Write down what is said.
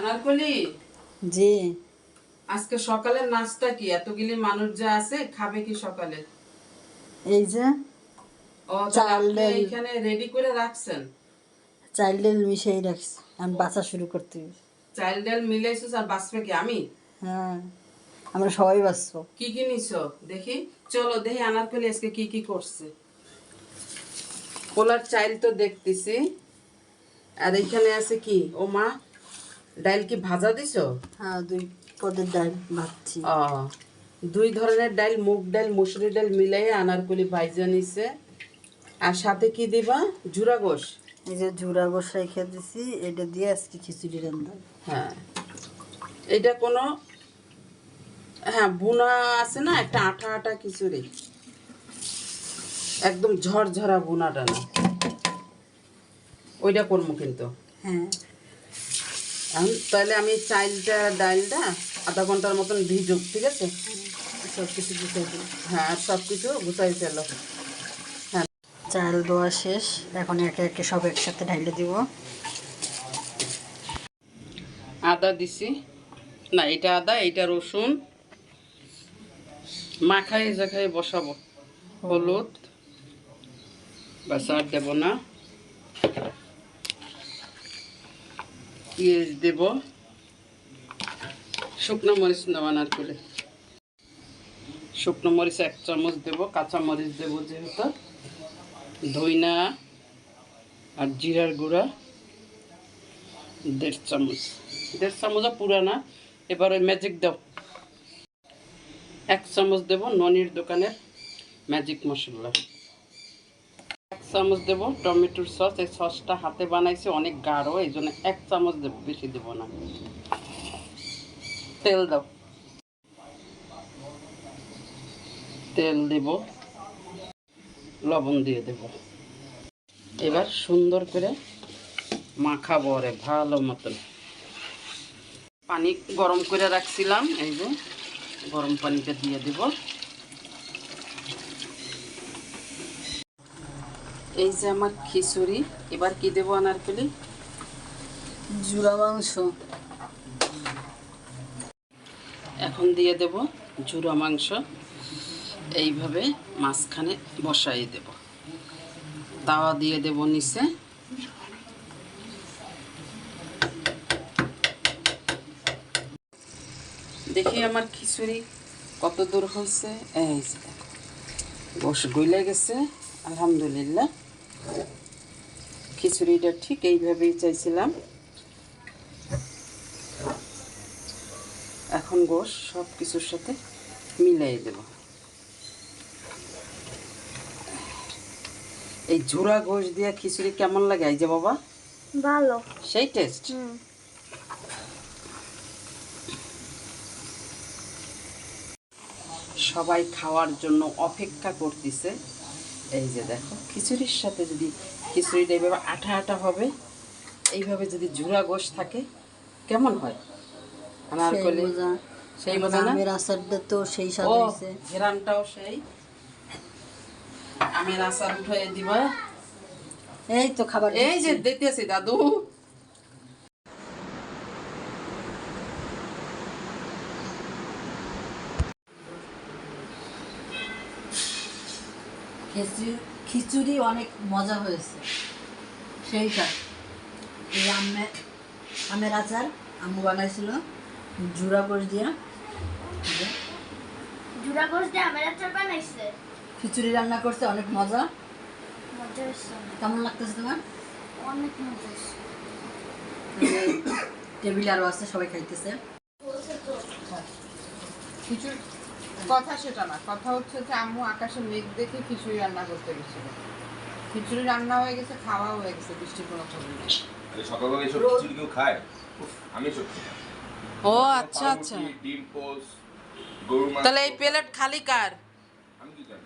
আনারকলি? জি। আজকে সকালের নাস্তা কি? এতগুলি মানুষ যা আছে খাবে কি সকালে? এই যে ও চাল, ডাল। এইখানে রেডি করে রাখছেন? চাইল্ড ডাল মিশিয়ে রাখছি। আমি বাঁচা শুরু করতে। চাল ডাল মিলাইছিস আর বাঁচবে কি? আমি? হ্যাঁ। আমরা সবাই বাঁচবো কি কি নিছো? দেখি। চলো দেখি আনারকলি আজকে কি কি করছে। পোলার চাইল তো দেখতেছি। আর এখানে আছে কি? ও মা ডাল কি ভাজা দিছো? হ্যাঁ দুই পদের ডাল ভাবছি ও, দুই ধরনের ডাল মুগ ডাল মুসুরি ডাল মিলাই আনারকলি ভাইজা নিছে। আর সাথে কি দিবা? জুরা গোশ। এই যে ঝুরা গোসাই খেয়ে দিছি এটা দিয়ে আজকে খিচুড়ি রান্না। হ্যাঁ। এটা কোনো হ্যাঁ বুনা আছে না একটা আঠা আঠা খিচুড়ি। একদম ঝরঝরা বুনাটা না। ওইটা করব কিন্তু। হ্যাঁ। এখন তাহলে আমি চাইলটা ডালটা আধা ঘণ্টার মতন ভিজুক ঠিক আছে? সব কিছু গুছাই হ্যাঁ আর সব কিছু গুছাই ফেলো। হ্যাঁ। চাল দেওয়া শেষ। এখন একে একে সব একসাথে ঢাইলে দিব। আদা দিছি। না এটা আদা এটা রসুন। মাখাই জাখাই বসাবো হলুদ। বাস আর দেব না। পেঁয়াজ দেব। শুকনো মরিচ নেওয়ান আর করে। শুকনো মরিচ এক চামচ দেব, কাঁচা মরিচ দেব যেহেতু। ধইনা আর জিরার গুঁড়া দেড় চামচ। দেড় চামচও পুরানা, এবার ওই ম্যাজিক দাও। এক চামচ দেব ননির দোকানের ম্যাজিক মশলা। চামচ দেব, টমেটোর সস, এই সসটা হাতে বানাইছে, অনেক গাঢ়, এই জন্য এক চামচ দেব, বেশি দেব না। তেল দাও। তেল দেব, লবণ দিয়ে দেব। এবার সুন্দর করে মাখাবো রে ভালো মতন। পানি গরম করে রাখছিলাম, এই যে গরম পানিটা দিয়ে দিব। এই যে আমার খিচুড়ি এবার কি দেবো আনারকলি জুড়া মাংস। এখন দিয়ে দেব ঝুরা মাংস। এইভাবে মাঝখানে বসাই দেব। তাওয়া দিয়ে দেব নিচে। দেখি আমার খিচুড়ি কত দূর হয়েছে। এই বস গইলে গেছে। আলহামদুলিল্লাহ। খিচুড়িটা ঠিক এইভাবেই চাইছিলাম। এখন গোশ সব কিছুর সাথে মিলাই দেব। এই ঝুরা গোশ দিয়া খিচুড়ি কেমন লাগে? এই যে বাবা। ভালো। সেই টেস্ট সবাই খাওয়ার জন্য অপেক্ষা করতেছে। এই যে দেখো খিচুড়ির সাথে যদি খিচুড়িটা এইভাবে আঠা আঠা হবে এইভাবে যদি জুড়া গোশ থাকে কেমন হয়? আনারকলি সেই মজা। আমের আচারটা তো সেই স্বাদ হয়েছে ঘেরানটাও সেই। আমের আচার উঠে দিবা। এই তো খাবার এই যে। দেখতেছি দাদু। খিচুড়ি খিচুড়ি অনেক মজা হয়েছে। সেইটা। এই আমে আমের আচার আম্মু বানাইছিল জুড়া করে দিয়া। জুড়া গোস দিয়ে আমের আচার বানাইছে? খিচুড়ি রান্না করছে অনেক মজা। মজা হয়েছে। কেমন লাগতেছে তোমার? অনেক মজা টেবিলে আরও আছে সবাই খাইতেছে। খিচুড়ি কথা সেটা না। কথা হচ্ছে যে আম্মু আকাশে মেঘ দেখে খিচুড়ি রান্না করতে গেছিল। খিচুড়ি রান্না হয়ে গেছে খাওয়া হয়ে গেছে বৃষ্টির কোনো খবর নেই। সকালবেলা এসব খিচুড়ি কেউ খায়? আমি সব ও আচ্ছা আচ্ছা। ডিম পোস্ট তাহলে এই প্লেট খালি কার? আমি কি জানি?